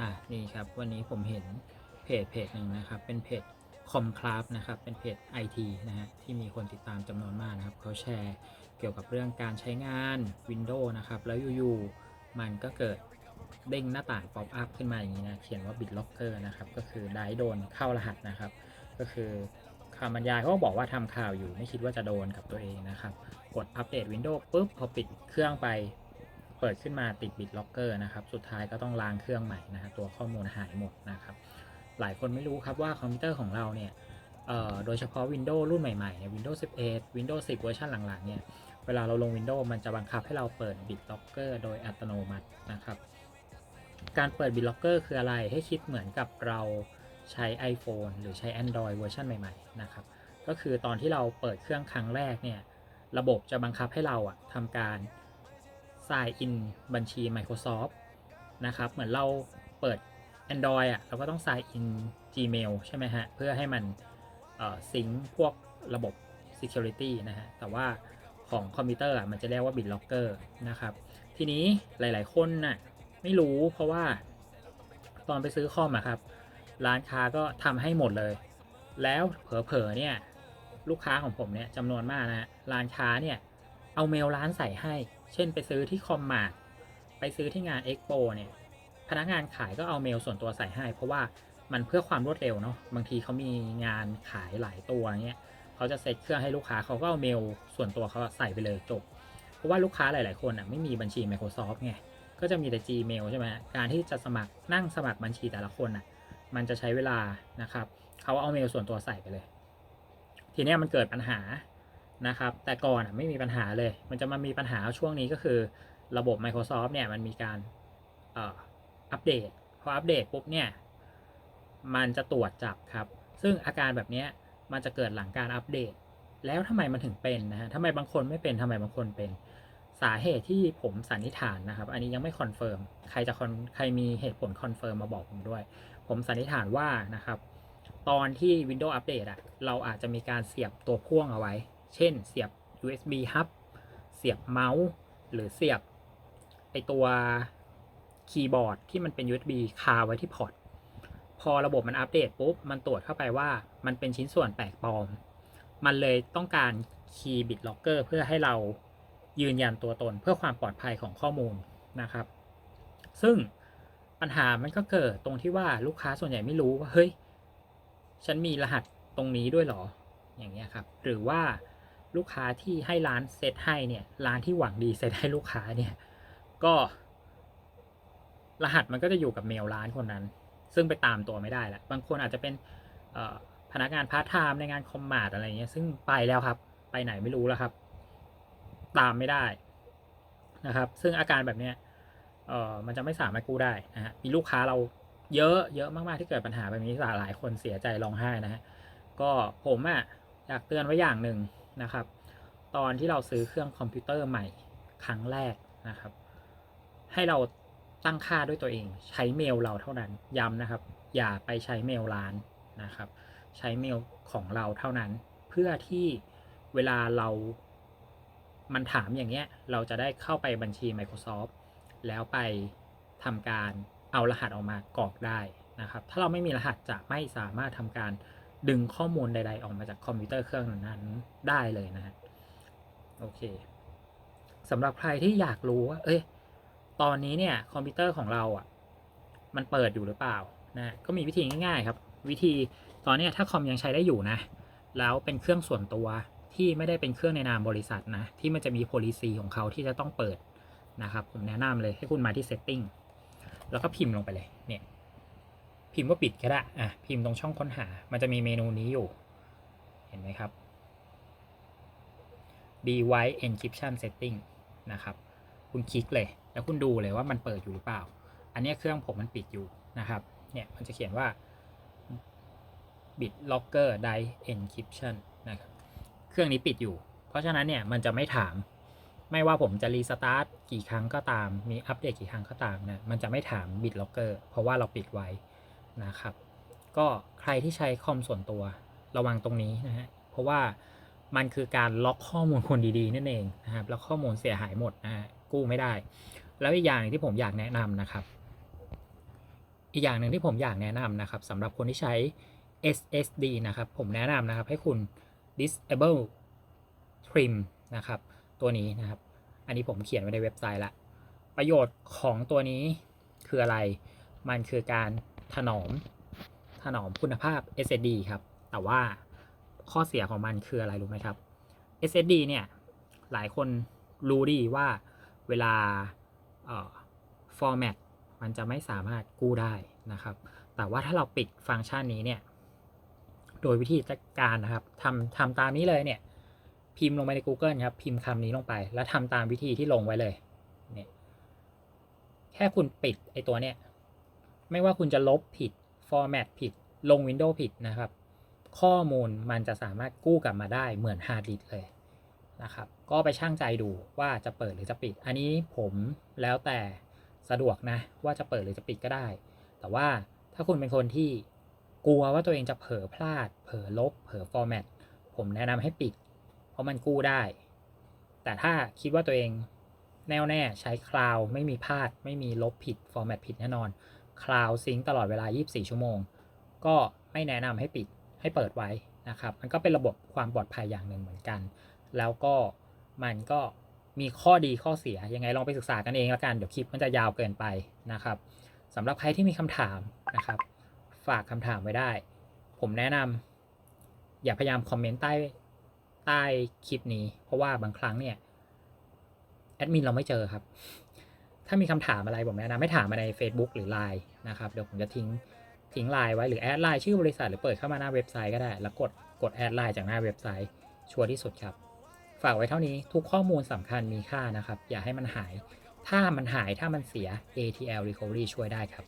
อ่านี่ครับวันนี้ผมเห็นเพจเพจหนึ่งนะครับ เป็นเพจคอมคลาฟนะครับ เป็นเพจ IT นะฮะที่มีคนติดตามจำนวนมากนะครับเขาแชร์เกี่ยวกับเรื่องการใช้งาน Windows นะครับ แล้วอยู่ๆมันก็เกิดเด้งหน้าต่างป๊อปอัพขึ้นมาอย่างนี้นะเขียนว่า BitLocker นะครับ ก็คือได้โดนเข้ารหัสนะครับ ก็คือคำบรรยายเขาก็บอกว่าทำข่าวอยู่ไม่คิดว่าจะโดนกับตัวเองนะครับ กดอัปเดต Windows ปุ๊บพอปิดเครื่องไป เปิดขึ้นมาติด BitLocker นะครับ สุดท้ายก็ต้องล้างเครื่องใหม่นะฮะตัวข้อมูลหายหมดนะครับ หลายคนไม่รู้ครับว่าคอมพิวเตอร์ของเราเนี่ยโดยเฉพาะ Windows รุ่นใหม่ๆเนี่ย Windows 11 Windows 10 เวอร์ชันหลังๆเนี่ย เวลาเราลง Windows มันจะบังคับให้เราเปิด BitLocker โดยอัตโนมัตินะครับ การเปิด BitLocker คืออะไร ให้คิดเหมือนกับเราใช้ iPhone หรือใช้ Android เวอร์ชันใหม่ๆนะครับ ก็คือตอนที่เราเปิดเครื่องครั้งแรกเนี่ย ระบบจะบังคับให้เราอะทำการ sign in บัญชี Microsoft นะครับ เหมือนเราเปิด Android อะ เราก็ต้อง sign in Gmail ใช่ไหมฮะ เพื่อให้มันซิงพวกระบบ security นะฮะ แต่ว่าของคอมพิวเตอร์อะ มันจะเรียกว่า BitLocker นะครับ ทีนี้หลาย ๆ คนน่ะไม่รู้เพราะว่าตอนไปซื้อคอมอะครับ ร้านค้าก็ทำให้หมดเลย แล้วเผลอๆเนี่ยลูกค้าของผมเนี่ยจำนวนมากนะฮะร้านค้าเนี่ยเอาเมลร้านใส่ให้ เช่นไปซื้อที่คอมมาร์ไปซื้อที่งานเอ็กโปเนี่ย พนักงานขายก็เอาเมลส่วนตัวใส่ให้ เพราะว่ามันเพื่อความรวดเร็วเนาะ บางทีเขามีงานขายหลายตัวเงี้ยเขาจะเซ็ตเครื่องให้ลูกค้าเขาก็เอาเมลส่วนตัวเขาใส่ไปเลยจบ เพราะว่าลูกค้าหลาย ๆ คนอะไม่มีบัญชี Microsoft ไง ก็จะมีแต่ Gmail ใช่ไหมการที่จะสมัครนั่งสมัครบัญชีแต่ละคนอะ มันจะใช้เวลานะครับ เขาเอาเมลส่วนตัวใส่ไปเลย ทีนี้มันเกิดปัญหา นะครับ แต่ก่อนไม่มีปัญหาเลย มันจะมามีปัญหาช่วงนี้ก็คือระบบ Microsoft เนี่ยมันมีการอัปเดต พออัปเดตปุ๊บเนี่ยมันจะตรวจจับครับ ซึ่งอาการแบบนี้มันจะเกิดหลังการอัปเดต แล้วทำไมมันถึงเป็นนะฮะทำไมบางคนไม่เป็นทำไมบางคนเป็น สาเหตุที่ผมสันนิษฐานนะครับ อันนี้ยังไม่คอนเฟิร์ม ใครจะคอนใครมีเหตุผลคอนเฟิร์มมาบอกผมด้วย ผมสันนิษฐานว่านะครับ ตอนที่ Windows อัปเดตอะเราอาจจะมีการเสียบตัวพ่วงเอาไว้ เช่นเสียบ USB hub เสียบเมาส์หรือเสียบไอตัวคีย์บอร์ดที่มันเป็น USB คาไว้ที่พอร์ต พอระบบมันอัปเดตปุ๊บ มันตรวจเข้าไปว่ามันเป็นชิ้นส่วนแปลกปลอม มันเลยต้องการคีย์บิตล็อกเกอร์เพื่อให้เรายืนยันตัวตนเพื่อความปลอดภัยของข้อมูลนะครับ ซึ่งปัญหามันก็เกิดตรงที่ว่าลูกค้าส่วนใหญ่ไม่รู้ว่าเฮ้ย ฉันมีรหัสตรงนี้ด้วยหรอ อย่างเงี้ยครับ หรือว่า ลูกค้าที่ให้ร้านเซตให้เนี่ยร้านที่หวังดีเซตให้ลูกค้าเนี่ยก็ รหัสมันก็จะอยู่กับเมลร้านคนนั้น ซึ่งไปตามตัวไม่ได้แหละบางคนอาจจะเป็นพนักงานพาร์ทไทม์ในงานคอมมาร์ทอะไรเงี้ยซึ่งไปแล้วครับ ไปไหนไม่รู้แล้วครับ ตามไม่ได้นะครับ ซึ่งอาการแบบเนี้ยเออมันจะไม่สามารถกู้ได้นะฮะมีลูกค้าเราเยอะเยอะมากๆที่เกิดปัญหาแบบนี้หลายคนเสียใจร้องไห้นะฮะก็ผมอะ่ะอยากเตือนไว้อย่างหนึ่ง นะครับ ตอนที่เราซื้อเครื่องคอมพิวเตอร์ใหม่ครั้งแรกนะครับ ให้เราตั้งค่าด้วยตัวเอง ใช้เมลเราเท่านั้นย้ำนะครับ อย่าไปใช้เมลร้านนะครับ ใช้เมลของเราเท่านั้น เพื่อที่เวลาเรามันถามอย่างเงี้ย เราจะได้เข้าไปบัญชี Microsoft แล้วไปทำการเอารหัสออกมากรอกได้นะครับ ถ้าเราไม่มีรหัสจะไม่สามารถทำการ ดึงข้อมูลใด ๆ ออกมาจากคอมพิวเตอร์เครื่องนั้นได้เลยนะฮะโอเคสำหรับใครที่อยากรู้ว่า เอ้ย ตอนนี้เนี่ยคอมพิวเตอร์ของเราอะ มันเปิดอยู่หรือเปล่านะก็มีวิธีง่าย ๆ ครับ วิธีตอนนี้ถ้าคอมยังใช้ได้อยู่นะ แล้วเป็นเครื่องส่วนตัวที่ไม่ได้เป็นเครื่องในนามบริษัทนะ ที่มันจะมี policy ของเขาที่จะต้องเปิดนะครับ ผมแนะนำเลยให้คุณมาที่ setting แล้วก็พิมพ์ลงไปเลยเนี่ย พิมพ์ว่าปิดก็ได้อะพิมพ์ตรงช่องค้นหา มันจะมีเมนูนี้อยู่ เห็นไหมครับ device encryption setting นะครับ คุณคลิกเลย แล้วคุณดูเลยว่ามันเปิดอยู่หรือเปล่า อันนี้เครื่องผมมันปิดอยู่นะครับ เนี่ยมันจะเขียนว่า BitLocker Die Encryption นะครับ เครื่องนี้ปิดอยู่ เพราะฉะนั้นเนี่ยมันจะไม่ถาม ไม่ว่าผมจะรีสตาร์ทกี่ครั้งก็ตาม มีอัปเดตกี่ครั้งก็ตามนะ มันจะไม่ถาม BitLocker เพราะว่าเราปิดไว้ นะครับ ก็ใครที่ใช้คอมส่วนตัวระวังตรงนี้นะฮะเพราะว่ามันคือการล็อกข้อมูลคนดีๆนั่นเองนะครับแล้วข้อมูลเสียหายหมดนะฮะกู้ไม่ได้ แล้วอีกอย่างนึงที่ผมอยากแนะนำนะครับ อีกอย่างหนึ่งที่ผมอยากแนะนำนะครับสำหรับคนที่ใช้ SSD นะครับผมแนะนำนะครับให้คุณ disable trim นะครับตัวนี้นะครับ อันนี้ผมเขียนไว้ในเว็บไซต์ละ ประโยชน์ของตัวนี้คืออะไร มันคือการ ถนอม ถนอมคุณภาพ SSD ครับ แต่ว่าข้อเสียของมันคืออะไรรู้ไหมครับ SSD เนี่ย หลายคนรู้ดีว่าเวลาเอ่อ format มันจะไม่สามารถกู้ได้นะครับ แต่ว่าถ้าเราปิดฟังก์ชันนี้เนี่ย โดยวิธีการนะครับทำทำตามนี้เลยเนี่ย พิมพ์ลงไปใน Google ครับ พิมพ์คำนี้ลงไป แล้วทำตามวิธีที่ลงไว้เลยเนี่ยแค่คุณปิดไอตัวเนี้ย ไม่ว่าคุณจะลบผิด format ผิด ลง Windows ผิดนะครับ ข้อมูลมันจะสามารถกู้กลับมาได้เหมือนฮาร์ดดิสเลยนะครับ ก็ไปช่างใจดูว่าจะเปิดหรือจะปิด อันนี้ผมแล้วแต่สะดวกนะว่าจะเปิดหรือจะปิดก็ได้ แต่ว่าถ้าคุณเป็นคนที่กลัวว่าตัวเองจะเผลอพลาด เผลอลบ เผลอ format ผมแนะนำให้ปิด เพราะมันกู้ได้ แต่ถ้าคิดว่าตัวเองแน่วแน่ใช้คลาวไม่มีพลาด ไม่มีลบผิด format ผิดแน่นอน คลาวซิงตลอดเวลา 24 ชั่วโมง ก็ไม่แนะนำให้ปิดให้เปิดไว้นะครับ มันก็เป็นระบบความปลอดภัยอย่างหนึ่งเหมือนกัน แล้วก็มันก็มีข้อดีข้อเสีย ยังไงลองไปศึกษากันเองละกัน เดี๋ยวคลิปมันจะยาวเกินไปนะครับสำหรับใครที่มีคำถามนะครับ ฝากคำถามไว้ได้ ผมแนะนำอย่าพยายามคอมเมนต์ใต้ใต้คลิปนี้ เพราะว่าบางครั้งเนี่ยแอดมินเราไม่เจอครับ ถ้ามีคำถามอะไรผมแนะนำให้ถามมาใน Facebook หรือ Line นะครับ เดี๋ยวผมจะทิ้งทิ้งไลน์ไว้หรือแอดไลน์ชื่อบริษัทหรือเปิดเข้ามาหน้าเว็บไซต์ก็ได้ แล้วกดกดแอดไลน์จากหน้าเว็บไซต์ชัวร์ที่สุดครับ ฝากไว้เท่านี้ทุกข้อมูลสำคัญมีค่านะครับ อย่าให้มันหาย ถ้ามันหายถ้ามันเสีย ATL Recovery ช่วยได้ครับ